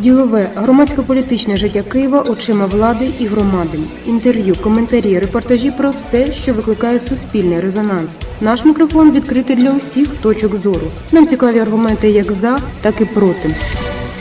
Ділове громадсько-політичне життя Києва очима влади і громади. Інтерв'ю, коментарі, репортажі про все, що викликає суспільний резонанс. Наш мікрофон відкритий для усіх точок зору. Нам цікаві аргументи як за, так і проти.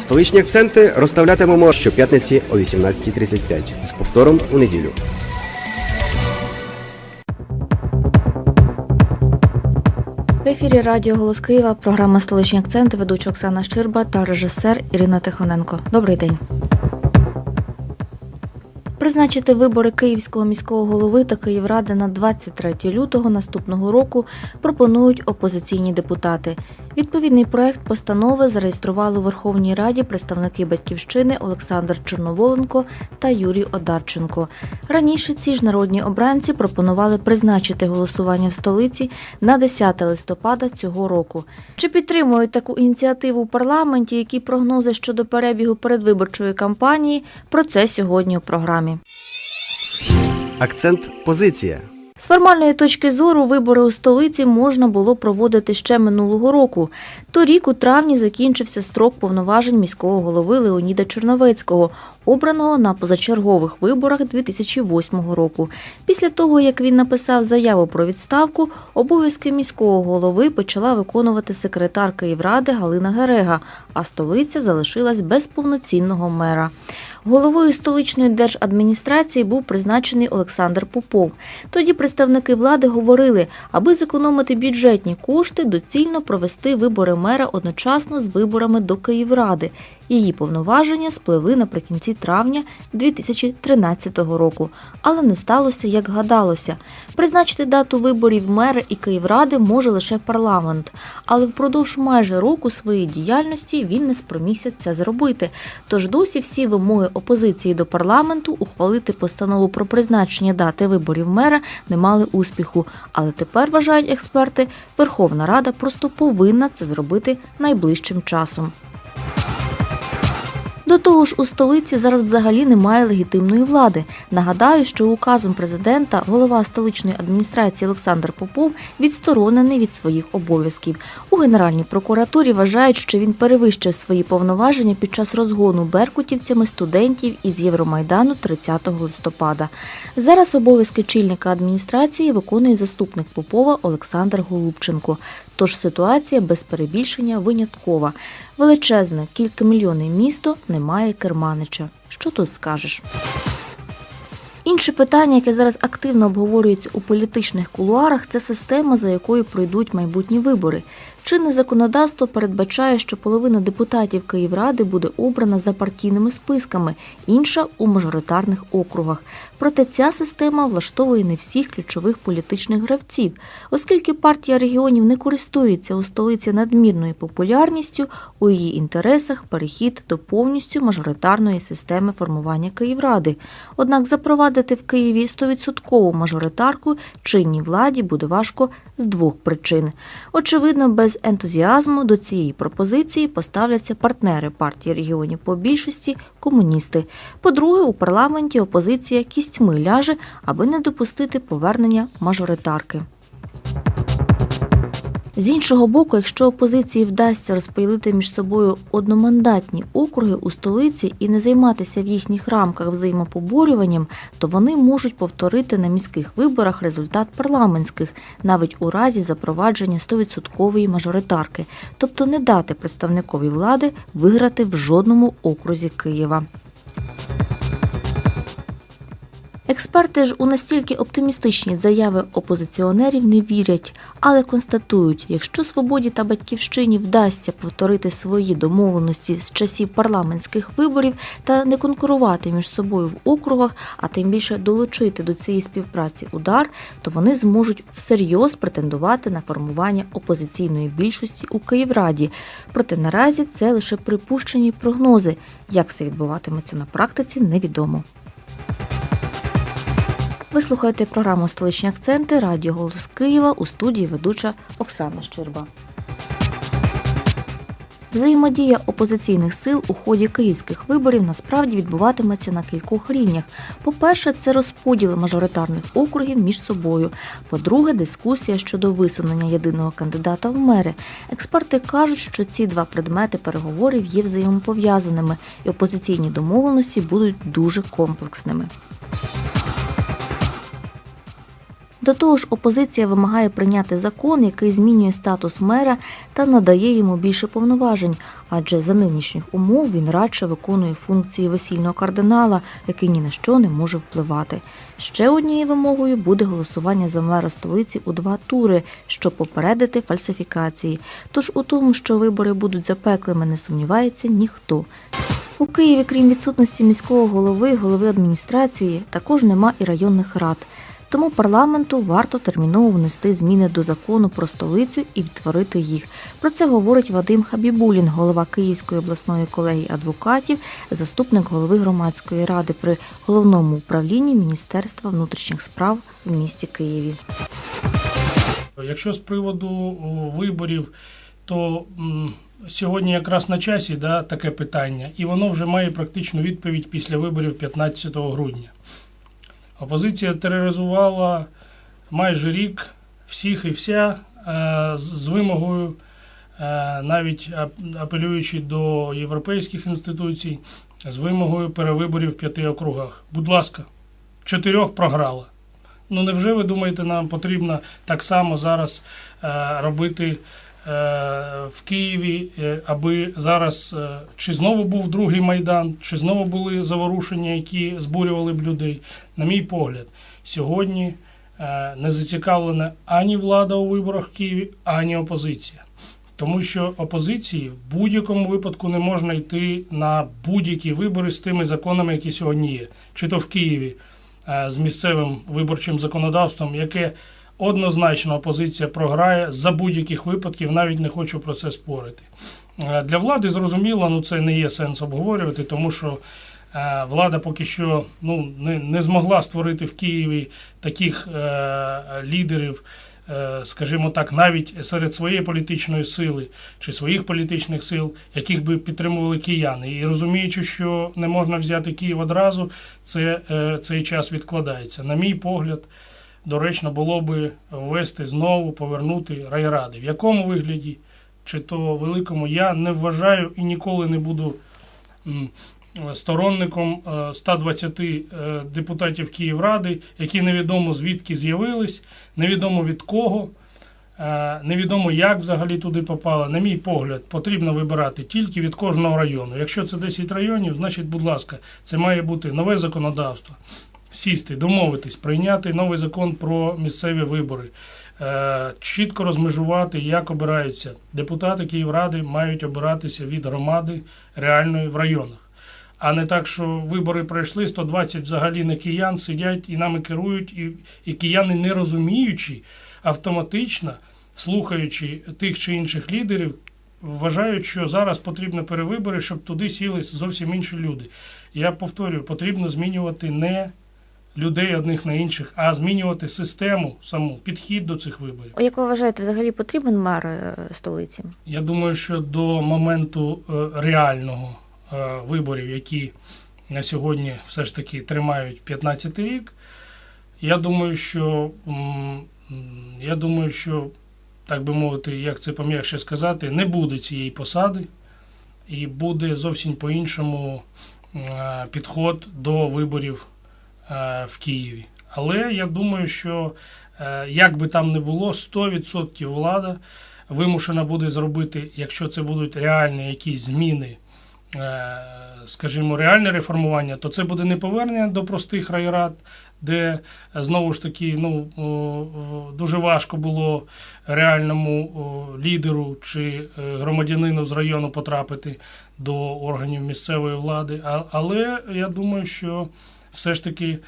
Столичні акценти розставлятимемо щоп'ятниці о 18.35 з повтором у неділю. Ефірі Радіо Голос Києва, програма Столичні акценти, ведуча Оксана Щирба та режисер Ірина Тихоненко. Добрий день. Призначити вибори Київського міського голови та Київради на 23 лютого наступного року пропонують опозиційні депутати. Відповідний проект постанови зареєстрували у Верховній Раді представники батьківщини Олександр Чорноволенко та Юрій Одарченко. Раніше ці ж народні обранці пропонували призначити голосування в столиці на 10 листопада цього року. Чи підтримують таку ініціативу у парламенті? Які прогнози щодо перебігу передвиборчої кампанії? Про це сьогодні у програмі. Акцент позиція. З формальної точки зору вибори у столиці можна було проводити ще минулого року. Торік у травні закінчився строк повноважень міського голови Леоніда Черновецького, обраного на позачергових виборах 2008 року. Після того, як він написав заяву про відставку, обов'язки міського голови почала виконувати секретар Київради Галина Герега, а столиця залишилась без повноцінного мера. Головою столичної держадміністрації був призначений Олександр Попов. Тоді представники влади говорили, аби зекономити бюджетні кошти, доцільно провести вибори мера одночасно з виборами до Київради. Її повноваження спливли наприкінці травня 2013 року, але не сталося, як гадалося. Призначити дату виборів мера і Київради може лише парламент, але впродовж майже року своєї діяльності він не спромігся це зробити. Тож досі всі вимоги опозиції до парламенту ухвалити постанову про призначення дати виборів мера не мали успіху. Але тепер вважають експерти, Верховна Рада просто повинна це зробити найближчим часом. До того ж, у столиці зараз взагалі немає легітимної влади. Нагадаю, що указом президента голова столичної адміністрації Олександр Попов відсторонений від своїх обов'язків. У Генеральній прокуратурі вважають, що він перевищив свої повноваження під час розгону беркутівцями студентів із Євромайдану 30 листопада. Зараз обов'язки чільника адміністрації виконує заступник Попова Олександр Голубченко. Тож ситуація без перебільшення виняткова. Величезне кількамільйонне місто не має керманича. Що тут скажеш? Інше питання, яке зараз активно обговорюється у політичних кулуарах, це система, за якою пройдуть майбутні вибори. Чинне законодавство передбачає, що половина депутатів Київради буде обрана за партійними списками, інша у мажоритарних округах. Проте ця система влаштовує не всіх ключових політичних гравців, оскільки партія регіонів не користується у столиці надмірною популярністю, у її інтересах перехід до повністю мажоритарної системи формування Київради. Однак запровадити в Києві 100% мажоритарку чинній владі буде важко з двох причин. Очевидно, без ентузіазму до цієї пропозиції поставляться партнери партії регіонів по більшості комуністи. По-друге, у парламенті опозиція кістьми ляже, аби не допустити повернення мажоритарки. З іншого боку, якщо опозиції вдасться розподілити між собою одномандатні округи у столиці і не займатися в їхніх рамках взаємопоборюванням, то вони можуть повторити на міських виборах результат парламентських, навіть у разі запровадження 100% мажоритарки, тобто не дати представникові влади виграти в жодному окрузі Києва. Експерти ж у настільки оптимістичні заяви опозиціонерів не вірять, але констатують, якщо свободі та батьківщині вдасться повторити свої домовленості з часів парламентських виборів та не конкурувати між собою в округах, а тим більше долучити до цієї співпраці удар, то вони зможуть всерйоз претендувати на формування опозиційної більшості у Київраді. Проте наразі це лише припущені прогнози. Як все відбуватиметься на практиці, невідомо. Ви слухаєте програму Столичні акценти Радіо Голос Києва у студії ведуча Оксана Щерба. Взаємодія опозиційних сил у ході київських виборів насправді відбуватиметься на кількох рівнях. По-перше, це розподіл мажоритарних округів між собою. По-друге, дискусія щодо висунення єдиного кандидата в мери. Експерти кажуть, що ці два предмети переговорів є взаємопов'язаними, і опозиційні домовленості будуть дуже комплексними. До того ж, опозиція вимагає прийняти закон, який змінює статус мера та надає йому більше повноважень, адже за нинішніх умов він радше виконує функції весільного кардинала, який ні на що не може впливати. Ще однією вимогою буде голосування за мера столиці у два тури, щоб попередити фальсифікації. Тож у тому, що вибори будуть запеклими, не сумнівається ніхто. У Києві, крім відсутності міського голови, голови адміністрації, також нема і районних рад. Тому парламенту варто терміново внести зміни до закону про столицю і відтворити їх. Про це говорить Вадим Хабібулін, голова Київської обласної колегії адвокатів, заступник голови громадської ради при головному управлінні Міністерства внутрішніх справ в місті Києві. Якщо з приводу виборів, то сьогодні якраз на часі да, таке питання, і воно вже має практичну відповідь після виборів 15 грудня. Опозиція тероризувала майже рік всіх і вся е, з- вимогою, е, навіть апелюючи до європейських інституцій, з вимогою перевиборів в п'яти округах. Будь ласка, чотирьох програла. Ну невже ви думаєте, нам потрібно так само зараз е, робити в Києві, е, аби зараз е, чи знову був другий майдан, чи знову були заворушення, які збурювали б людей? На мій погляд, сьогодні е, не зацікавлена ані влада у виборах в Києві, ані опозиція. Тому що опозиції в будь-якому випадку не можна йти на будь-які вибори з тими законами, які сьогодні є, чи то в Києві е, з місцевим виборчим законодавством, яке однозначно опозиція програє за будь-яких випадків, навіть не хочу про це спорити. Е, Для влади зрозуміло, ну це не є сенс обговорювати, тому що е, влада поки що ну, не, не змогла створити в Києві таких е, лідерів, е, скажімо так, навіть серед своєї політичної сили чи своїх політичних сил, яких би підтримували кияни. І розуміючи, що не можна взяти Київ одразу, це, е, цей час відкладається. На мій погляд, доречно було би ввести знову, повернути райради. В якому вигляді, чи то великому, я не вважаю і ніколи не буду сторонником е, 120 е, депутатів Київради, які невідомо звідки з'явились, невідомо від кого. Е, Невідомо, як взагалі туди попали. На мій погляд, потрібно вибирати тільки від кожного району. Якщо це 10 районів, значить, будь ласка, це має бути нове законодавство. Сісти, домовитись, прийняти новий закон про місцеві вибори, Е, чітко розмежувати, як обираються. Депутати Київради мають обиратися від громади реальної в районах. А не так, що вибори пройшли, 120 взагалі не киян сидять і нами керують, і, і кияни, не розуміючи, автоматично, слухаючи тих чи інших лідерів, вважають, що зараз потрібні перевибори, щоб туди сіли зовсім інші люди. Я повторюю, потрібно змінювати не людей одних на інших, а змінювати систему саму, підхід до цих виборів. Як ви вважаєте, взагалі потрібен мер е, столиці? Я думаю, що до моменту е, реального е, виборів, які на сьогодні все ж таки тримають 15 рік, я думаю, що я думаю, що так би мовити, як це пом'якше сказати, не буде цієї посади, і буде зовсім по-іншому підход до виборів в Києві. Але я думаю, що е, як би там не було, 100% влада вимушена буде зробити, якщо це будуть реальні якісь зміни, е, скажімо, реальне реформування, то це буде не повернення до простих райрад, де е, знову ж таки ну, дуже важко було реальному лідеру чи е, громадянину з району потрапити до органів місцевої влади. Але я думаю, що все ж таки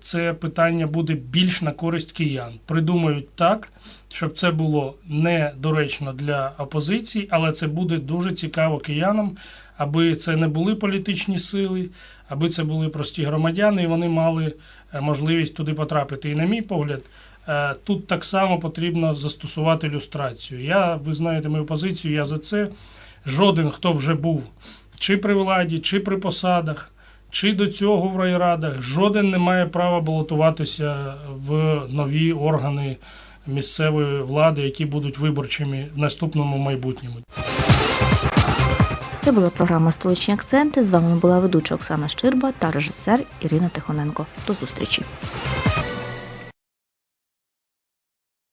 це питання буде більш на користь киян. Придумають так, щоб це було недоречно для опозиції, але це буде дуже цікаво киянам, аби це не були політичні сили, аби це були прості громадяни, і вони мали е, можливість туди потрапити. І на мій погляд, е, тут так само потрібно застосувати люстрацію. Я, ви знаєте мою позицію, я за це. жоден, хто вже був чи при владі, чи при посадах, чи до цього в райрадах, жоден не має права балотуватися в нові органи місцевої влади, які будуть виборчими в наступному майбутньому. Це була програма Столичні акценти. З вами була ведуча Оксана Щирба та режисер Ірина Тихоненко. До зустрічі.